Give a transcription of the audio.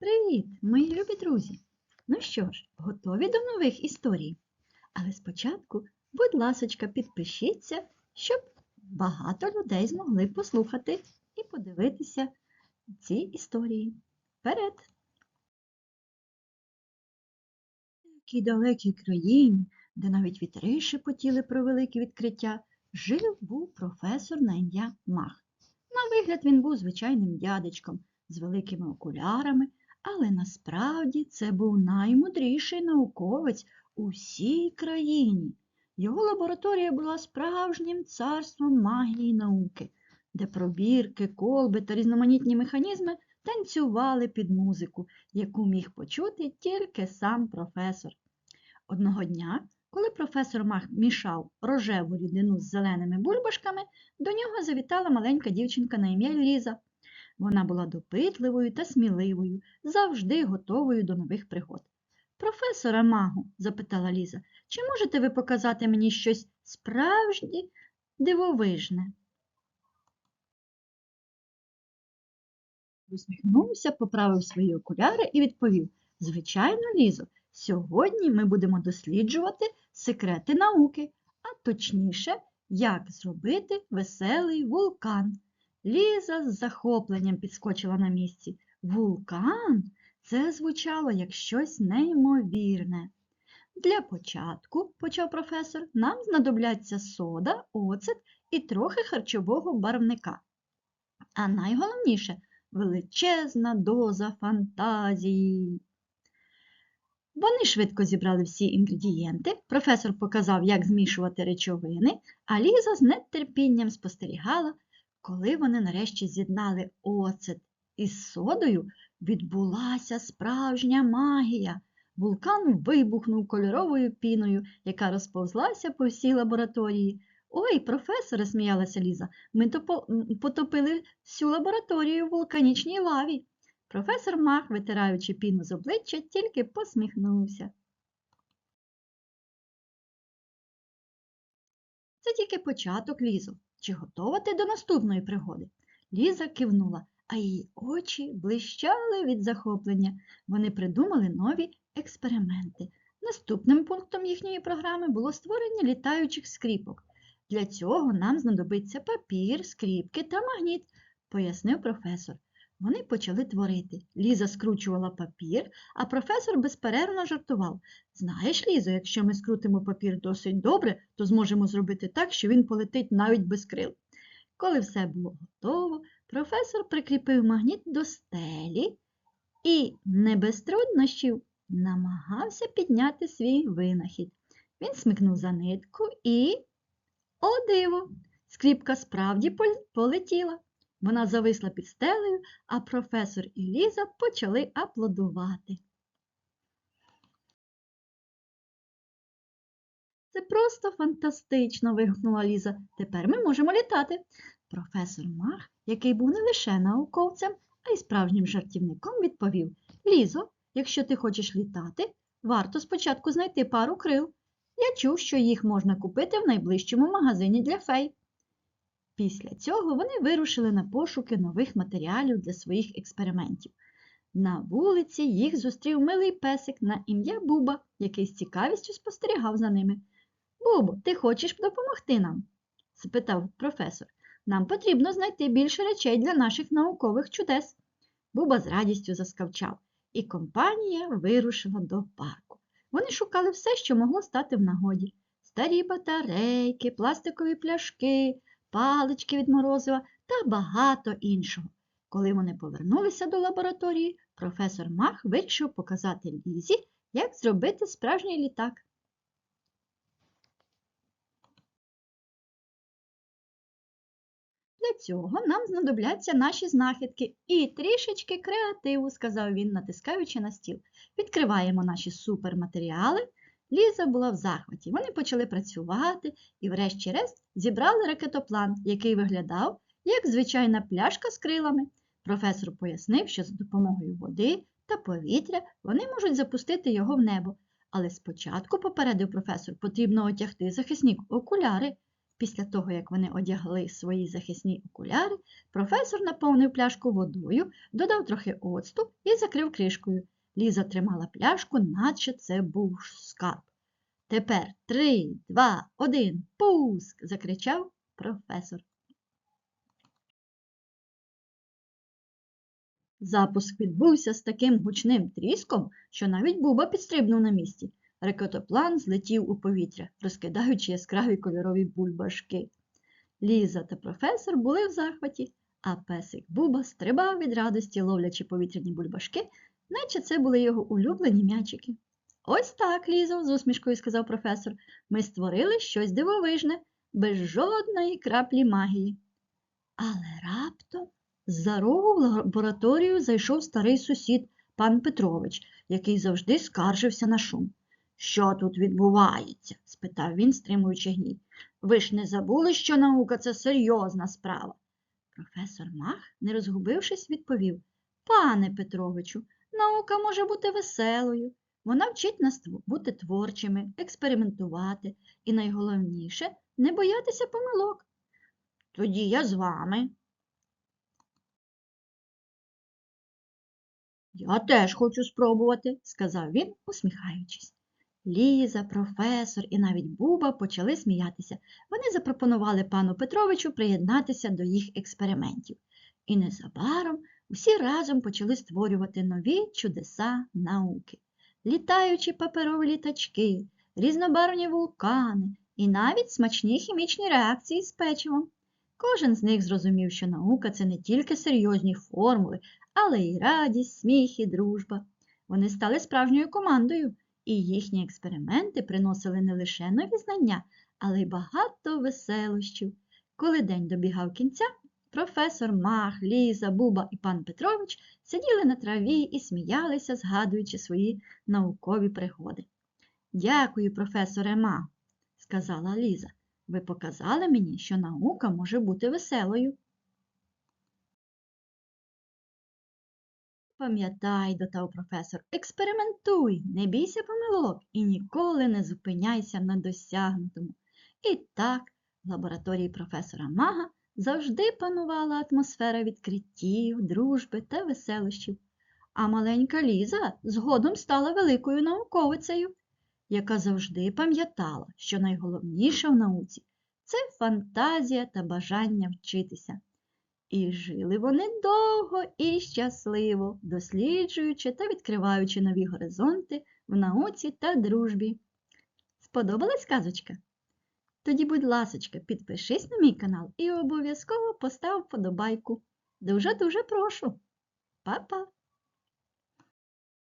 Привіт, мої любі друзі! Ну що ж, готові до нових історій? Але спочатку, будь ласочка, підпишіться, щоб багато людей змогли послухати і подивитися ці історії. Вперед! Такій далекій країні, де навіть вітри шепотіли про велике відкриття, жив був професор на ім'я Мах. На вигляд він був звичайним дядечком з великими окулярами, але насправді це був наймудріший науковець у всій країні. Його лабораторія була справжнім царством магії науки, де пробірки, колби та різноманітні механізми танцювали під музику, яку міг почути тільки сам професор. Одного дня, коли професор Мах мішав рожеву рідину з зеленими бульбашками, до нього завітала маленька дівчинка на ім'я Ліза. Вона була допитливою та сміливою, завжди готовою до нових пригод. Професора Магу, запитала Ліза, чи можете ви показати мені щось справжнє дивовижне? Усміхнувся, поправив свої окуляри і відповів Звичайно, Лізо, сьогодні ми будемо досліджувати секрети науки, а точніше, як зробити веселий вулкан. Ліза з захопленням підскочила на місці. Вулкан? Це звучало як щось неймовірне. Для початку, почав професор, нам знадобляться сода, оцет і трохи харчового барвника. А найголовніше величезна доза фантазії. Вони швидко зібрали всі інгредієнти, професор показав, як змішувати речовини, а Ліза з нетерпінням спостерігала, коли вони нарешті з'єднали оцет із содою, відбулася справжня магія. Вулкан вибухнув кольоровою піною, яка розповзлася по всій лабораторії. Ой, професоре, сміялася Ліза, ми потопили всю лабораторію в вулканічній лаві. Професор Мах, витираючи піну з обличчя, тільки посміхнувся. Це тільки початок, Лізо. Чи готова ти до наступної пригоди? Ліза кивнула, а її очі блищали від захоплення. Вони придумали нові експерименти. Наступним пунктом їхньої програми було створення літаючих скріпок. Для цього нам знадобиться папір, скріпки та магніт, пояснив професор. Вони почали творити. Ліза скручувала папір, а професор безперервно жартував. Знаєш, Лізо, якщо ми скрутимо папір досить добре, то зможемо зробити так, що він полетить навіть без крил. Коли все було готово, професор прикріпив магніт до стелі і, не без труднощів, намагався підняти свій винахід. Він смикнув за нитку і, о диво, скріпка справді полетіла. Вона зависла під стелею, а професор і Ліза почали аплодувати. Це просто фантастично, вигукнула Ліза. Тепер ми можемо літати. Професор Мах, який був не лише науковцем, а й справжнім жартівником, відповів Лізо, якщо ти хочеш літати, варто спочатку знайти пару крил. Я чув, що їх можна купити в найближчому магазині для фей. Після цього вони вирушили на пошуки нових матеріалів для своїх експериментів. На вулиці їх зустрів милий песик на ім'я Буба, який з цікавістю спостерігав за ними. Бубо, ти хочеш допомогти нам? спитав професор. Нам потрібно знайти більше речей для наших наукових чудес. Буба з радістю заскавчав, і компанія вирушила до парку. Вони шукали все, що могло стати в нагоді: старі батарейки, пластикові пляшки, палички від морозива та багато іншого. Коли вони повернулися до лабораторії, професор Мах вирішив показати Лізі, як зробити справжній літак. Для цього нам знадобляться наші знахідки і трішечки креативу, сказав він, натискаючи на стіл. Відкриваємо наші суперматеріали. Ліза була в захваті. Вони почали працювати і, врешті-решт, зібрали ракетоплан, який виглядав як звичайна пляшка з крилами. Професор пояснив, що за допомогою води та повітря вони можуть запустити його в небо. Але спочатку, попередив професор, потрібно одягти захисні окуляри. Після того, як вони одягли свої захисні окуляри, професор наповнив пляшку водою, додав трохи оцту і закрив кришкою. Ліза тримала пляшку, наче це був скарб. Тепер три, два, один, пуск! закричав професор. Запуск відбувся з таким гучним тріском, що навіть Буба підстрибнув на місці. Ракетоплан злетів у повітря, розкидаючи яскраві кольорові бульбашки. Ліза та професор були в захваті, а песик Буба стрибав від радості, ловлячи повітряні бульбашки, наче це були його улюблені м'ячики. Ось так, Лізо, з усмішкою сказав професор, ми створили щось дивовижне, без жодної краплі магії. Але раптом з-за рогу в лабораторію зайшов старий сусід, пан Петрович, який завжди скаржився на шум. Що тут відбувається? спитав він, стримуючи гнів. Ви ж не забули, що наука це серйозна справа. Професор Мах, не розгубившись, відповів Пане Петровичу, наука може бути веселою. Вона вчить нас бути творчими, експериментувати і найголовніше не боятися помилок. Тоді я з вами. Я теж хочу спробувати, сказав він, усміхаючись. Ліза, професор і навіть Буба почали сміятися. Вони запропонували пану Петровичу приєднатися до їх експериментів. І незабаром усі разом почали створювати нові чудеса науки. Літаючі паперові літачки, різнобарвні вулкани і навіть смачні хімічні реакції з печивом. Кожен з них зрозумів, що наука це не тільки серйозні формули, але й радість, сміх і дружба. Вони стали справжньою командою, і їхні експерименти приносили не лише нові знання, але й багато веселощів. Коли день добігав кінця, професор Мах, Ліза, Буба і пан Петрович сиділи на траві і сміялися, згадуючи свої наукові пригоди. Дякую, професоре Мах, сказала Ліза. Ви показали мені, що наука може бути веселою. Пам'ятай, додав професор, експериментуй, не бійся помилок і ніколи не зупиняйся на досягнутому. І так, в лабораторії професора Мага завжди панувала атмосфера відкриттів, дружби та веселощів. А маленька Ліза згодом стала великою науковицею, яка завжди пам'ятала, що найголовніше в науці це фантазія та бажання вчитися. І жили вони довго і щасливо, досліджуючи та відкриваючи нові горизонти в науці та дружбі. Сподобалась казочка? Тоді, будь ласочка, підпишись на мій канал і обов'язково постав вподобайку. Дуже-дуже прошу. Па-па!